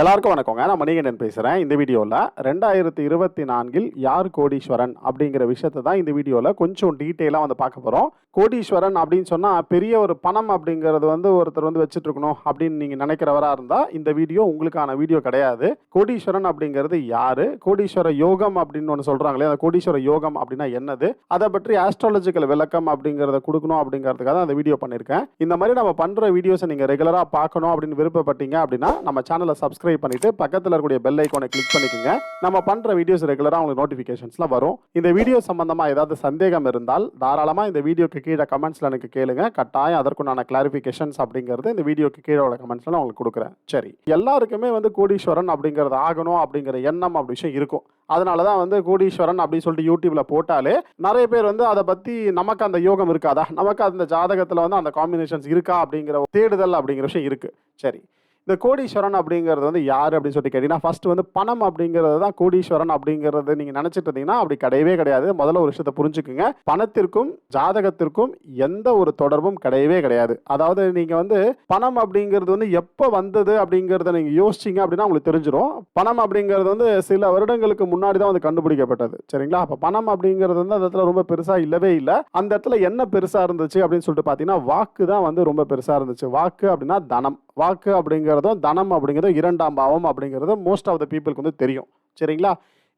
எல்லாருக்கும் வணக்கங்க. நான் மணிகண்டன் பேசுகிறேன் இந்த வீடியோவில் ரெண்டாயிரத்தி இருபத்தி நான்கில் யார் கோடீஸ்வரன் அப்படிங்கிற விஷயத்தை தான் இந்த வீடியோவில் கொஞ்சம் டீட்டெயிலாக வந்து பார்க்க போகிறோம் கோடீஸ்வரன் அப்படின்னு சொன்னால் பெரிய ஒரு பணம் அப்படிங்கிறது வந்து ஒருத்தர் வந்து வச்சுட்டு இருக்கணும் அப்படின்னு நீங்கள் நினைக்கிறவராக இருந்தால் இந்த வீடியோ உங்களுக்கான வீடியோ கிடையாது. கோடீஸ்வரன் அப்படிங்கிறது யார்? கோடீஸ்வர யோகம் அப்படின்னு ஒன்று சொல்கிறாங்களே அந்த கோடீஸ்வர யோகம் அப்படின்னா என்னது? அதை பற்றி ஆஸ்ட்ராலஜிக்கல் விளக்கம் அப்படிங்கிறத கொடுக்கணும் அப்படிங்கிறதுக்காக தான் அந்த வீடியோ பண்ணியிருக்கேன் இந்த மாதிரி நம்ம பண்ணுற வீடியோஸை நீங்கள் ரெகுலராக பார்க்கணும் அப்படின்னு விருப்பப்பட்டீங்க அப்படின்னா நம்ம சேனலை சப்ஸ்கிரைப் பண்ணிட்டு பக்கத்தில் இருக்கக்கூடிய பெல் ஐக்கோனை கிளிக் பண்ணிக்கோங்க. நம்ம பண்ணுற வீடியோஸ் ரெகுலராக உங்களுக்கு நோட்டிஃபிகேஷன்ஸ்லாம் வரும். இந்த வீடியோ சம்பந்தமாக ஏதாவது சந்தேகம் இருந்தால் தாராளமாக இந்த வீடியோக்கு கீழே கமெண்ட்ஸில் எனக்கு கேளுங்க. கட்டாயம் அதற்குண்டான கிளாரிஃபிகேஷன்ஸ் அப்படிங்கிறது இந்த வீடியோக்கு கீழே உள்ள கமெண்ட்ஸில் நான் உங்களுக்கு கொடுக்குறேன். சரி. எல்லாருக்குமே வந்து கோடீஸ்வரன் அப்படிங்கிறது ஆகணும் அப்படிங்கிற எண்ணம் அப்படி விஷயம் இருக்கும். அதனால தான் வந்து கோடீஸ்வரன் அப்படின்னு சொல்லிட்டு யூடியூப்ல போட்டாலே நிறைய பேர் வந்து அதை பற்றி நமக்கு அந்த யோகம் இருக்காதா? நமக்கு அந்த ஜாதகத்தில் வந்து அந்த காம்பினேஷன்ஸ் இருக்கா அப்படிங்கிற ஒரு தேடுதல் அப்படிங்கிற விஷயம் இருக்கு. சரி. இந்த கோடீஸ்வரன் அப்படிங்கிறது வந்து யார் அப்படின்னு சொல்லிட்டு கேட்டிங்கன்னா ஃபஸ்ட்டு வந்து பணம் அப்படிங்கிறது தான் கோடீஸ்வரன் அப்படிங்கிறது நீங்கள் நினச்சிட்டு இருந்தீங்கன்னா அப்படி கிடையவே கிடையாது. முதல்ல ஒரு விஷயத்தை புரிஞ்சுக்குங்க. பணத்திற்கும் ஜாதகத்திற்கும் எந்த ஒரு தொடர்பும் கிடையவே கிடையாது. அதாவது நீங்கள் வந்து பணம் அப்படிங்கிறது வந்து எப்போ வந்தது அப்படிங்கிறத நீங்கள் யோசிச்சிங்க அப்படின்னா உங்களுக்கு தெரிஞ்சிடும் பணம் அப்படிங்கிறது வந்து சில வருடங்களுக்கு முன்னாடி தான் வந்து கண்டுபிடிக்கப்பட்டது. சரிங்களா? அப்போ பணம் அப்படிங்கிறது வந்து அந்த இடத்துல ரொம்ப பெருசாக இல்லவே இல்லை. அந்த இடத்துல என்ன பெருசாக இருந்துச்சு அப்படின்னு சொல்லிட்டு பார்த்தீங்கன்னா வாக்கு தான் வந்து ரொம்ப பெருசாக இருந்துச்சு. வாக்கு அப்படின்னா தனம். வாக்கு அப்படிங்கிறதும் தனம் அப்படிங்கிறதும் இரண்டாம் பாவம் அப்படிங்கிறது மோஸ்ட் ஆஃப் த பீப்புளுக்கு வந்து தெரியும். சரிங்களா?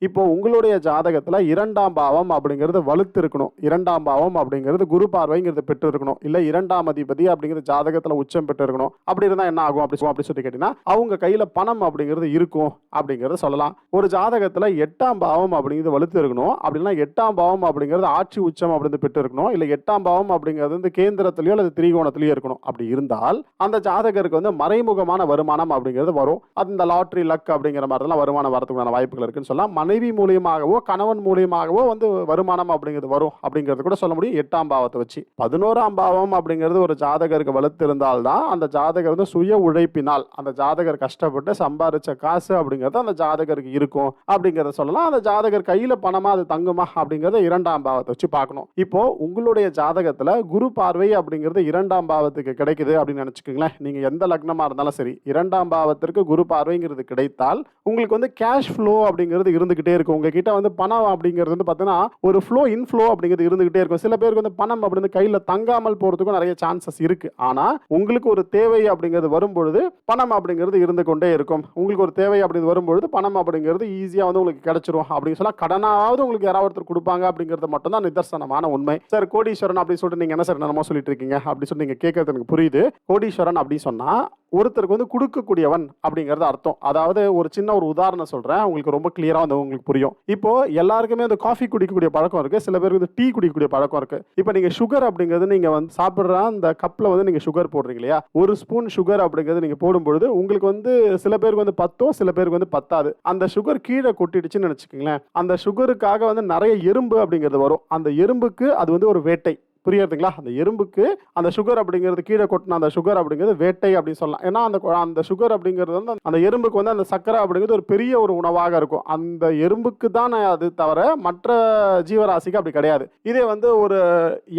இப்போ உங்களுடைய ஜாதகத்தில் இரண்டாம் பாவம் அப்படிங்கிறது வலுத்து இருக்கணும் இரண்டாம் பாவம் அப்படிங்கிறது குரு பார்வைங்கிறது பெற்று இருக்கணும் இல்லை இரண்டாம் அதிபதி அப்படிங்கிறது ஜாதகத்தில் உச்சம் பெற்று இருக்கணும் அப்படி இருந்தால் என்ன ஆகும் அப்படி அப்படி சொல்லி கேட்டிங்கன்னா அவங்க கையில் பணம் அப்படிங்கிறது இருக்கும் அப்படிங்கிறத சொல்லலாம். ஒரு ஜாதகத்தில் எட்டாம் பாவம் அப்படிங்கிறது வலுத்து இருக்கணும் அப்படின்னா எட்டாம் பாவம் அப்படிங்கிறது ஆட்சி உச்சம் அப்படிங்கிறது பெற்று இருக்கணும் இல்லை எட்டாம் பாவம் அப்படிங்கிறது வந்து கேந்திரத்திலேயோ அல்லது திரிகோணத்திலேயோ இருக்கணும். அப்படி இருந்தால் அந்த ஜாதகருக்கு வந்து மறைமுகமான வருமானம் அப்படிங்கிறது வரும். அந்த லாட்ரி லக் அப்படிங்கிற மாதிரிலாம் வருமானம் வரதுக்கான வாய்ப்புகள் இருக்குன்னு சொல்லலாம். மனைவி மூலியமாகவோ கணவன் மூலியமாகவோ வந்து வருமானம் அப்படிங்கிறது வரும் அப்படிங்கிறது கூட சொல்ல முடியும். எட்டாம் பாவத்தை வச்சு. பதினோராம் பாவம் அப்படிங்கிறது ஒரு ஜாதகருக்கு வலுத்திருந்தால்தான் அந்த ஜாதகர் வந்து சுய உழைப்பினால் அந்த ஜாதகர் கஷ்டப்பட்டு சம்பாரிச்ச காசு அப்படிங்கிறது அந்த ஜாதகருக்கு இருக்கும் அப்படிங்கிறத சொல்லலாம். அந்த ஜாதகர் கையில பணமா அது தங்குமா அப்படிங்கிறத இரண்டாம் பாவத்தை வச்சு பார்க்கணும். இப்போ உங்களுடைய ஜாதகத்துல குரு பார்வை அப்படிங்கிறது இரண்டாம் பாவத்துக்கு கிடைக்குது அப்படின்னு நினைச்சுக்கோங்களேன். நீங்க எந்த லக்னமா இருந்தாலும் சரி இரண்டாம் பாவத்திற்கு குரு பார்வைங்கிறது கிடைத்தால் உங்களுக்கு வந்து கேஷ் ஃப்ளோ அப்படிங்கிறது இருந்துகிட்டே இருக்கும். உங்ககிட்ட வந்து பணம் அப்படிங்கிறது வந்து பார்த்தீங்கன்னா ஒரு ஃப்ளோ இன்ஃப்ளோ அப்படிங்கிறது இருந்துகிட்டே இருக்கும். சில பேருக்கு வந்து பணம் அப்படின்னு கையில் தங்காமல் போகிறதுக்கும் நிறைய சான்சஸ் இருக்கு. ஆனால் உங்களுக்கு ஒரு தேவை அப்படிங்கிறது வரும்பொழுது பணம் அப்படிங்கிறது இருந்து கொண்டே இருக்கும். உங்களுக்கு ஒரு தேவை அப்படிங்கிறது வரும்பொழுது பணம் அப்படிங்கிறது ஈஸியாக வந்து உங்களுக்கு கிடைச்சிரும் அப்படின்னு சொன்னால் கடனாவது உங்களுக்கு யாராவது ஒருத்தர் கொடுப்பாங்க அப்படிங்கிறது மட்டும் தான் நிதர்சனமான உண்மை. சார் கோடீஸ்வரன் அப்படின்னு சொல்லிட்டு நீங்கள் என்ன சார் என்னமோ சொல்லிட்டு இருக்கீங்க அப்படின்னு சொல்லி நீங்கள் கேட்கறது எனக்கு புரியுது. கோடீஸ்வரன் அப்படின்னு சொன்னால் ஒருத்தருக்கு வந்து கொடுக்கக்கூடியவன் அப்படிங்கிறது அர்த்தம். அதாவது ஒரு சின்ன ஒரு உதாரணம் சொல்கிறேன் உங்களுக்கு ரொம்ப கிளியராக வந்து உங்களுக்கு புரியும். இப்போ எல்லாருக்குமே அந்த காஃபி குடிக்கக்கூடிய பழக்கம் இருக்குது சில பேருக்கு வந்து டீ குடிக்கக்கூடிய பழக்கம் இருக்குது இப்போ நீங்கள் சுகர் அப்படிங்கிறது நீங்கள் வந்து சாப்பிட்ற அந்த கப்பில் வந்து நீங்கள் சுகர் போடுறீங்க இல்லையா? ஒரு ஸ்பூன் சுகர் அப்படிங்கிறது நீங்கள் போடும்பொழுது உங்களுக்கு வந்து சில பேருக்கு வந்து பத்தும் சில பேருக்கு வந்து பத்தாது. அந்த சுகர் கீழே கொட்டிடுச்சுன்னு நினைச்சுக்கோங்களேன் அந்த சுகருக்காக வந்து நிறைய எறும்பு அப்படிங்கிறது வரும். அந்த எறும்புக்கு அது வந்து ஒரு வேட்டை. புரியுதுங்களா அந்த எறும்புக்கு அந்த சுகர் அப்படிங்கிறது கீழே கொட்டின அந்த சுகர் அப்படிங்கிறது வேட்டை அப்படின்னு சொல்லலாம். ஏன்னா அந்த அந்த சுகர் அப்படிங்கிறது வந்து அந்த எறும்புக்கு வந்து அந்த சக்கரை அப்படிங்கிறது ஒரு பெரிய ஒரு உணவாக இருக்கும். அந்த எறும்புக்கு தான் அது தவிர மற்ற ஜீவராசிக்கு அப்படி கிடையாது. இதே வந்து ஒரு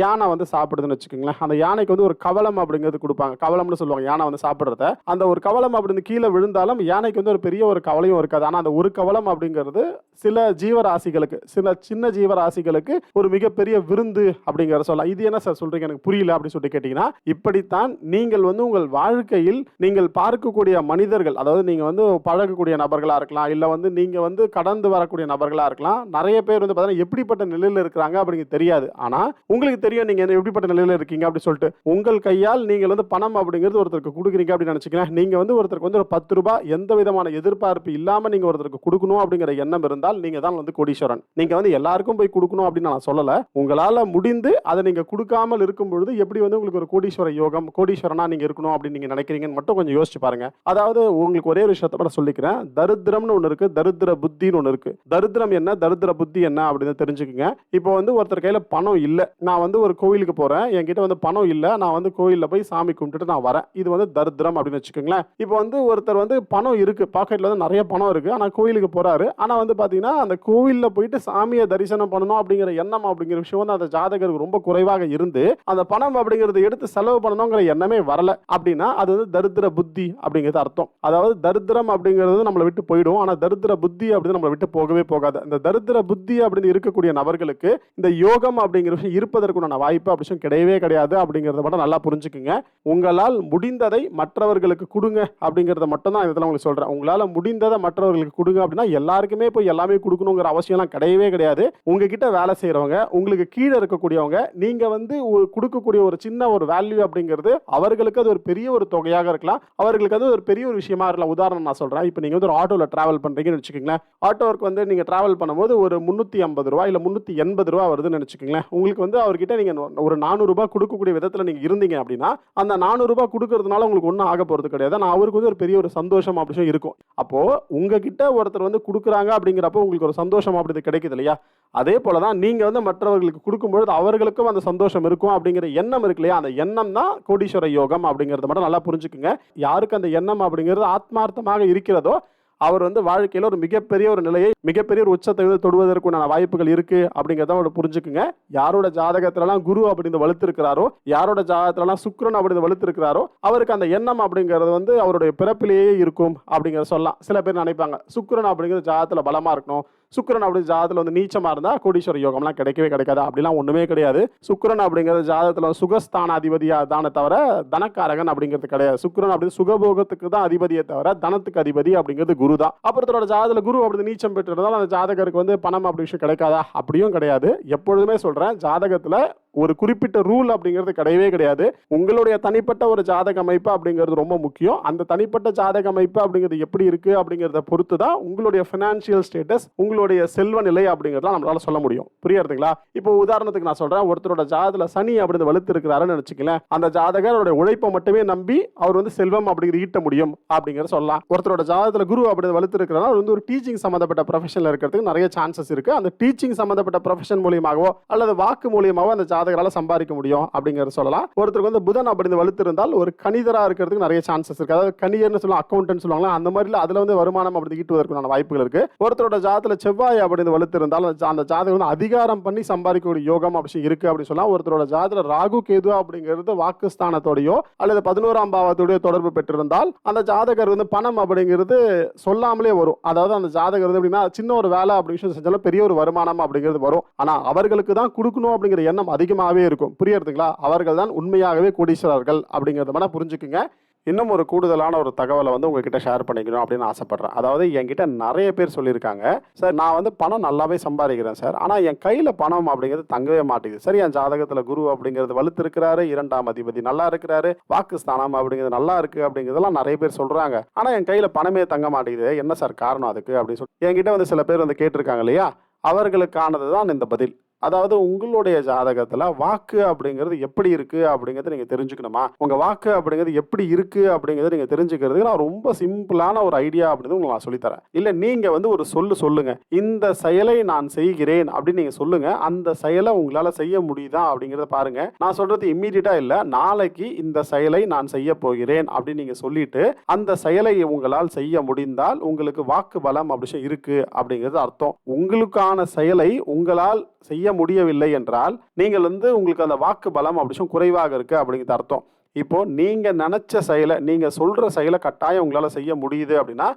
யானை வந்து சாப்பிடுதுன்னு வச்சுக்கோங்களேன். அந்த யானைக்கு வந்து ஒரு கவலம் அப்படிங்கிறது கொடுப்பாங்க. கவலம்னு சொல்லுவாங்க. யானை வந்து சாப்பிட்றத. அந்த ஒரு கவலம் அப்படின்னு கீழே விழுந்தாலும் யானைக்கு வந்து ஒரு பெரிய ஒரு கவலையும் இருக்காது. ஆனால் அந்த ஒரு கவலம் அப்படிங்கிறது சில ஜீவராசிகளுக்கு சில சின்ன ஜீவராசிகளுக்கு ஒரு மிகப்பெரிய விருந்து அப்படிங்கிற சொல்லலாம். இது என்ன சார் சொல்றீங்க? எனக்கு புரியல அப்படின்னு சொல்லிட்டு கேட்டீங்கன்னா இப்படித்தான் நீங்கள் வந்து உங்கள் வாழ்க்கையில் நீங்கள் பார்க்கக்கூடிய மனிதர்கள் அதாவது நீங்க வந்து பழகக்கூடிய நபர்களா இருக்கலாம் இல்ல வந்து நீங்க வந்து கடந்து வரக்கூடிய நபர்களா இருக்கலாம் நிறைய பேர் வந்து பார்த்தீங்கன்னா எப்படிப்பட்ட நிலையில இருக்கிறாங்க அப்படிங்கிறது தெரியாது. ஆனா உங்களுக்கு தெரியும் நீங்க எப்படிப்பட்ட நிலையில இருக்கீங்க அப்படின்னு சொல்லிட்டு. உங்கள் கையால் நீங்கள் வந்து பணம் அப்படிங்கிறது ஒருத்தருக்கு கொடுக்குறீங்க அப்படின்னு நினைச்சுக்கலாம் நீங்க வந்து ஒருத்தருக்கு வந்து ஒரு பத்து ரூபாய் எந்த விதமான எதிர்பார்ப்பு இல்லாம நீங்க ஒருத்தருக்கு கொடுக்கணும் அப்படிங்கிற எண்ணம் இருந்தால் நீங்க தான் வந்து கோடீஸ்வரன். நீங்க வந்து எல்லாருக்கும் போய் கொடுக்கணும் அப்படின்னு நான் சொல்லல. உங்களால முடிந்து அதை நீங்கள் கொடுக்காமல் இருக்கும் பொழுது எப்படி வந்து உங்களுக்கு ஒரு கோடீஸ்வர யோகம் கோடீஸ்வரனாக நீங்கள் இருக்கணும் அப்படின்னு நீங்கள் நினைக்கிறீங்கன்னு மட்டும் கொஞ்சம் யோசிச்சு பாருங்க. அதாவது உங்களுக்கு ஒரே ஒரு விஷயத்த நான் சொல்லிக்கிறேன். தரித்திரம்னு ஒன்று இருக்குது தரித்திர புத்தின்னு ஒன்று இருக்குது தரித்திரம் என்ன தரித்திர புத்தி என்ன அப்படின்னு தெரிஞ்சுக்கங்க. இப்போ வந்து ஒருத்தர் கையில் பணம் இல்லை. நான் வந்து ஒரு கோவிலுக்கு போகிறேன் என்கிட்ட வந்து பணம் இல்லை. நான் வந்து கோயிலில் போய் சாமி கும்பிட்டுட்டு நான் வரேன். இது வந்து தரித்திரம் அப்படின்னு வச்சுக்கோங்களேன். இப்போ வந்து ஒருத்தர் வந்து பணம் இருக்குது பாக்கெட்டில் வந்து நிறைய பணம் இருக்குது ஆனால் கோவிலுக்கு போகிறாரு ஆனால் வந்து பார்த்தீங்கன்னா அந்த கோவிலில் போயிட்டு சாமியை தரிசனம் பண்ணணும் அப்படிங்கிற எண்ணம் அப்படிங்கிற விஷயம் வந்து அந்த ஜாதகருக்கு ரொம்ப குறைவாக அமைதியாக இருந்து அந்த பணம் அப்படிங்கிறது எடுத்து செலவு பண்ணணுங்கிற எண்ணமே வரல. அப்படின்னா அது வந்து தரித்திர புத்தி அப்படிங்கிறது அர்த்தம். அதாவது தரித்திரம் அப்படிங்கிறது நம்மளை விட்டு போயிடும். ஆனா தரித்திர புத்தி அப்படின்னு நம்மளை விட்டு போகவே போகாது. இந்த தரித்திர புத்தி அப்படின்னு இருக்கக்கூடிய நபர்களுக்கு இந்த யோகம் அப்படிங்கிற விஷயம் இருப்பதற்குண்டான வாய்ப்பு அப்படி விஷயம் கிடையவே கிடையாது அப்படிங்கிறத மட்டும் நல்லா புரிஞ்சுக்குங்க. உங்களால் முடிந்ததை மற்றவர்களுக்கு கொடுங்க அப்படிங்கிறத மட்டும் தான் இதில் உங்களுக்கு சொல்றேன். உங்களால் முடிந்ததை மற்றவர்களுக்கு கொடுங்க அப்படின்னா எல்லாருக்குமே போய் எல்லாமே கொடுக்கணுங்கிற அவசியம்லாம் கிடையவே கிடையாது. உங்ககிட்ட வேலை செய்கிறவங்க உங்களுக்கு கீழே இருக்கக்கூடியவங்க நீங்கள் நீங்கள் வந்து கொடுக்கக்கூடிய ஒரு சின்ன ஒரு வேல்யூ அப்படிங்கிறது அவர்களுக்கு அது ஒரு பெரிய ஒரு தொகையாக இருக்கலாம். அவர்களுக்கு அது ஒரு பெரிய ஒரு விஷயமா இருக்கலாம். உதாரணம் நான் சொல்கிறேன் இப்போ நீங்கள் வந்து ஒரு ஆட்டோவில் ட்ராவல் பண்ணுறீங்கன்னு வச்சுக்கோங்களேன். ஆட்டோவுக்கு வந்து நீங்கள் ட்ராவல் பண்ணும்போது ஒரு முந்நூற்றி ஐம்பது ரூபா இல்லை முந்நூற்றி எண்பது ரூபா வருதுன்னு வச்சுக்கோங்களேன். உங்களுக்கு வந்து அவர்கிட்ட நீங்கள் ஒரு நானூறுரூபா கொடுக்கக்கூடிய விதத்தில் நீங்கள் இருந்தீங்க அப்படின்னா அந்த நானூறுரூபா கொடுக்கறதுனால உங்களுக்கு ஒன்றும் ஆக போகிறது கிடையாது. ஆனால் அவருக்கு வந்து ஒரு பெரிய ஒரு சந்தோஷம் அப்படின்னு இருக்கும். அப்போது உங்ககிட்ட ஒருத்தர் வந்து கொடுக்குறாங்க அப்படிங்கிறப்போ உங்களுக்கு ஒரு சந்தோஷம் அப்படி கிடைக்குது இல்லையா? அதே போல தான் நீங்கள் வந்து மற்றவர்களுக்கு கொடுக்கும்பொழுது அவர்களுக்கும் அந்த சந்தோஷம் இருக்கும் அப்படிங்கிற எண்ணம் இருக்கு இல்லையா? அந்த எண்ணம் தான் கோடீஸ்வர யோகம் அப்படிங்கிறத மட்டும் நல்லா புரிஞ்சுக்குங்க. யாருக்கு அந்த எண்ணம் அப்படிங்கிறது ஆத்மார்த்தமாக இருக்கிறதோ அவர் வந்து வாழ்க்கையில் ஒரு மிகப்பெரிய ஒரு நிலையை மிகப்பெரிய ஒரு உச்சத்தை வந்து தொடுவதற்குண்டான வாய்ப்புகள் இருக்கு அப்படிங்கிறத அவர் புரிஞ்சுக்குங்க. யாரோட ஜாதகத்திலலாம் குரு அப்படின்னு வலுத்திருக்கிறாரோ யாரோட ஜாதகத்திலலாம் சுக்ரன் அப்படின்னு வலுத்திருக்கிறாரோ அவருக்கு அந்த எண்ணம் அப்படிங்கிறது வந்து அவருடைய பிறப்பிலேயே இருக்கும் அப்படிங்கிறத சொல்லலாம். சில பேர் நினைப்பாங்க சுக்ரன் அப்படிங்கிறது ஜாதகத்தில் பலமாக இருக்கணும் சுக்கரன் அப்படி ஜாதத்தில் வந்து நீச்சமாக இருந்தால் கோடீஸ்வர யோகம்லாம் கிடைக்கவே கிடைக்காது. அப்படிலாம் ஒன்றுமே கிடையாது. சுக்கிரன் அப்படிங்கிறது ஜாதகத்தில் சுகஸ்தான அதிபதியாக தானே தவிர தனக்காரகன் அப்படிங்கிறது கிடையாது. சுக்கரன் அப்படி சுகபோகத்துக்கு தான் அதிபதியை தவிர தனத்துக்கு அதிபதி அப்படிங்கிறது குரு தான் அப்புறத்தோட ஜாதத்தில் குரு அப்படி நீச்சம் பெற்றிருந்தால் அந்த ஜாதகருக்கு வந்து பணம் அப்படி விஷயம் கிடைக்காதா? அப்படியும் கிடையாது. எப்பொழுதுமே சொல்கிறேன் ஜாதகத்தில் ஒரு குறிப்பிட்ட ரூல் அப்படிங்கிறது கிடையவே கிடையாது. உங்களுடைய தனிப்பட்ட ஒரு ஜாதக அமைப்பு அப்படிங்கிறது ரொம்ப முக்கியம். அந்த தனிப்பட்ட ஜாதக அமைப்பு அப்படிங்கிறது எப்படி இருக்கு அப்படிங்கிறத பொறுத்து தான் உங்களுடைய ஃபினான்ஷியல் ஸ்டேட்டஸ் உங்களுடைய செல்வ நிலை அப்படிங்கிறத நம்மளால சொல்ல முடியும். புரியுறதுங்களா இப்போ உதாரணத்துக்கு நான் சொல்றேன் ஒருத்தரோட ஜாதகத்துல சனி அப்படின்னு வலுத்து இருக்கிறாருன்னு வச்சுக்கலேன் அந்த ஜாதகரோட உழைப்பை மட்டுமே நம்பி அவர் வந்து செல்வம் அப்படிங்கிறது ஈட்ட முடியும் அப்படிங்கிறத சொல்லலாம். ஒருத்தரோட ஜாதகத்தில் குரு அப்படி வலுத்து இருக்கிறனால அவர் வந்து ஒரு டீச்சிங் சம்மந்தப்பட்ட ப்ரொஃபஷனில் இருக்கிறதுக்கு நிறைய சான்சஸ் இருக்கு. அந்த டீச்சிங் சம்மந்தப்பட்ட ப்ரொஃபஷன் மூலியமாகவோ அல்லது வாக்கு மூலியமாகவோ அந்த ஜாதகரால சம்பாதிக்க முடியும் அப்படிங்கிறத சொல்லலாம். ஒருத்தருக்கு வந்து புதன் அப்படி வலுத்து இருந்தால் ஒரு கணிதரா இருக்கிறதுக்கு நிறைய சான்சஸ் இருக்கு. அதாவது கணிதர்னு சொல்லுவாங்க அக்கௌண்ட்னு சொல்லுவாங்க அந்த மாதிரில அதுல வந்து வருமானம் அப்படி ஈட்டுவதற்கான வாய்ப்புகள் இருக்கு. ஒருத்தரோட ஜாதத்துல செவ்வாய் அப்படின்னு வலுத்து இருந்தால் அந்த ஜாதகம் வந்து அதிகாரம் பண்ணி சம்பாதிக்கக்கூடிய யோகம் அப்படி இருக்கு அப்படின்னு சொல்லலாம். ஒருத்தரோட ஜாதத்துல ராகு கேது அப்படிங்கிறது வாக்குஸ்தானத்தோடயோ அல்லது பதினோராம் பாவத்தோடய தொடர்பு பெற்றிருந்தால் அந்த ஜாதகர் வந்து பணம் அப்படிங்கிறது சொல்லாமலே வரும். அதாவது அந்த ஜாதகர் வந்து எப்படின்னா சின்ன ஒரு வேலை அப்படி விஷயம் செஞ்சாலும் பெரிய ஒரு வருமானம் அப்படிங்கிறது வரும். ஆனா அவர்களுக்கு தான் கொடுக்கணும் அப்படிங்கிற எண்ணம் அதிகமாகவே இருக்கும். புரியறதுங்களா? அவர்கள் தான் உண்மையாகவே கோடீஸ்வரர்கள் அப்படிங்கிறத மட்டும் புரிஞ்சுக்குங்க. இன்னும் ஒரு கூடுதலான ஒரு தகவலை வந்து உங்ககிட்ட ஷேர் பண்ணிக்கணும் அப்படின்னு ஆசைப்பட்றேன். அதாவது என்கிட்ட நிறைய பேர் சொல்லியிருக்காங்க. சார் நான் வந்து பணம் நல்லாவே சம்பாதிக்கிறேன் சார். ஆனால் என் கையில் பணம் அப்படிங்கிறது தங்கவே மாட்டேங்குது. சரி என் ஜாதகத்தில் குரு அப்படிங்கிறது வலுத்து இருக்கிறாரு இரண்டாம் அதிபதி நல்லா இருக்கிறாரு வாக்குஸ்தானம் அப்படிங்கிறது நல்லா இருக்குது அப்படிங்கிறதெல்லாம் நிறைய பேர் சொல்கிறாங்க ஆனால் என் கையில் பணமே தங்க மாட்டேங்குது. என்ன சார் காரணம் அதுக்கு அப்படின்னு சொல்லி என்கிட்ட வந்து சில பேர் வந்து கேட்டிருக்காங்க இல்லையா? அவர்களுக்கானது தான் இந்த பதில். அதாவது உங்களுடைய ஜாதகத்துல வாக்கு அப்படிங்கிறது எப்படி இருக்கு அப்படிங்கறத நீங்க தெரிஞ்சுக்கணுமா? உங்க வாக்கு அப்படிங்கிறது எப்படி இருக்கு அப்படிங்கறத நீங்க தெரிஞ்சுக்கிறதுக்கு நான் ரொம்ப சிம்பிளான ஒரு ஐடியா அப்படின்னு உங்களுக்கு நான் சொல்லித்தரேன். இல்ல நீங்க வந்து ஒரு சொல்லு சொல்லுங்க. இந்த செயலை நான் செய்கிறேன் அப்படின்னு நீங்க சொல்லுங்க. அந்த செயலை உங்களால செய்ய முடியுதா அப்படிங்கிறத பாருங்க. நான் சொல்றது இம்மீடியட்டாக இல்ல. நாளைக்கு இந்த செயலை நான் செய்ய போகிறேன் அப்படின்னு நீங்க சொல்லிட்டு அந்த செயலை உங்களால் செய்ய முடிந்தால் உங்களுக்கு வாக்கு பலம் அப்படி இருக்கு அப்படிங்கிறது அர்த்தம். உங்களுக்கான செயலை உங்களால் செய்ய முடியவில்லை என்றால் நீங்கள் வந்து உங்களுக்கு அந்த வாக்கு பலம் அப்படி குறைவாக இருக்கு அப்படிங்கிறது அர்த்தம். இப்போ நீங்க நினைச்ச செயலை நீங்க சொல்ற செயலை கட்டாயம் உங்களால செய்ய முடியுது அப்படின்னா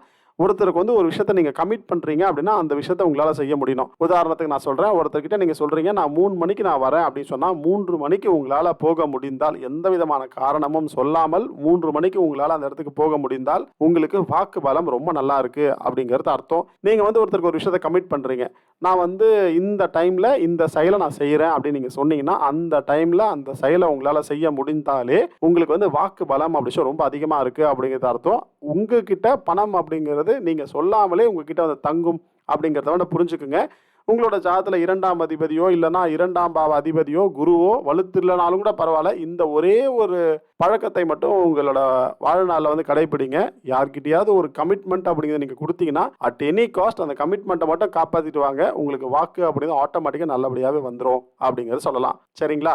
ஒருத்தருக்கு வந்து ஒரு விஷயத்தை நீங்க கமிட் பண்றீங்க அப்படின்னா அந்த விஷயத்தை உங்களால செய்ய முடியும் உதாரணத்துக்கு நான் சொல்றேன் ஒருத்தர்கிட்ட நீங்க சொல்றீங்க நான் மூணு மணிக்கு நான் வரேன் அப்படின்னு சொன்னா மூன்று மணிக்கு உங்களால போக முடிந்தால் எந்த விதமான காரணமும் சொல்லாமல் மூன்று மணிக்கு உங்களால அந்த இடத்துக்கு போக முடிந்தால் உங்களுக்கு வாக்கு பலம் ரொம்ப நல்லா இருக்கு அப்படிங்கிறது அர்த்தம். நீங்க வந்து ஒருத்தருக்கு ஒரு விஷயத்தை கமிட் பண்றீங்க. நான் வந்து இந்த டைம்ல இந்த செயலை நான் செய்யறேன் அப்படின்னு நீங்க சொன்னீங்கன்னா அந்த டைம்ல அந்த செயலை உங்களால செய்ய முடிந்தாலே உங்களுக்கு வந்து வாக்கு பலம் அப்படின்னு ரொம்ப அதிகமா இருக்கு அப்படிங்கிறது அர்த்தம். உங்ககிட்ட பணம் அப்படிங்கிறது நீங்க சொல்லாமலே உங்ககிட்ட வந்து தங்கும் அப்படிங்கிறத வந்து புரிஞ்சுக்குங்க. உங்களோட ஜாதத்தில் இரண்டாம் அதிபதியோ இல்லைன்னா இரண்டாம் பாவ அதிபதியோ குருவோ வலுத்து இல்லைனாலும் கூட பரவாயில்ல. இந்த ஒரே ஒரு பழக்கத்தை மட்டும் உங்களோட வாழ்நாளில் வந்து கடைபிடிங்க யார்கிட்டயாவது ஒரு கமிட்மெண்ட் அப்படிங்கிறத நீங்கள் கொடுத்தீங்கன்னா அட் எனி காஸ்ட் அந்த கமிட்மெண்ட்டை மட்டும் காப்பாற்றிட்டு வாங்க. உங்களுக்கு வாக்கு அப்படிங்கிறது ஆட்டோமேட்டிக்காக நல்லபடியாகவே வந்துடும் அப்படிங்கிறத சொல்லலாம். சரிங்களா?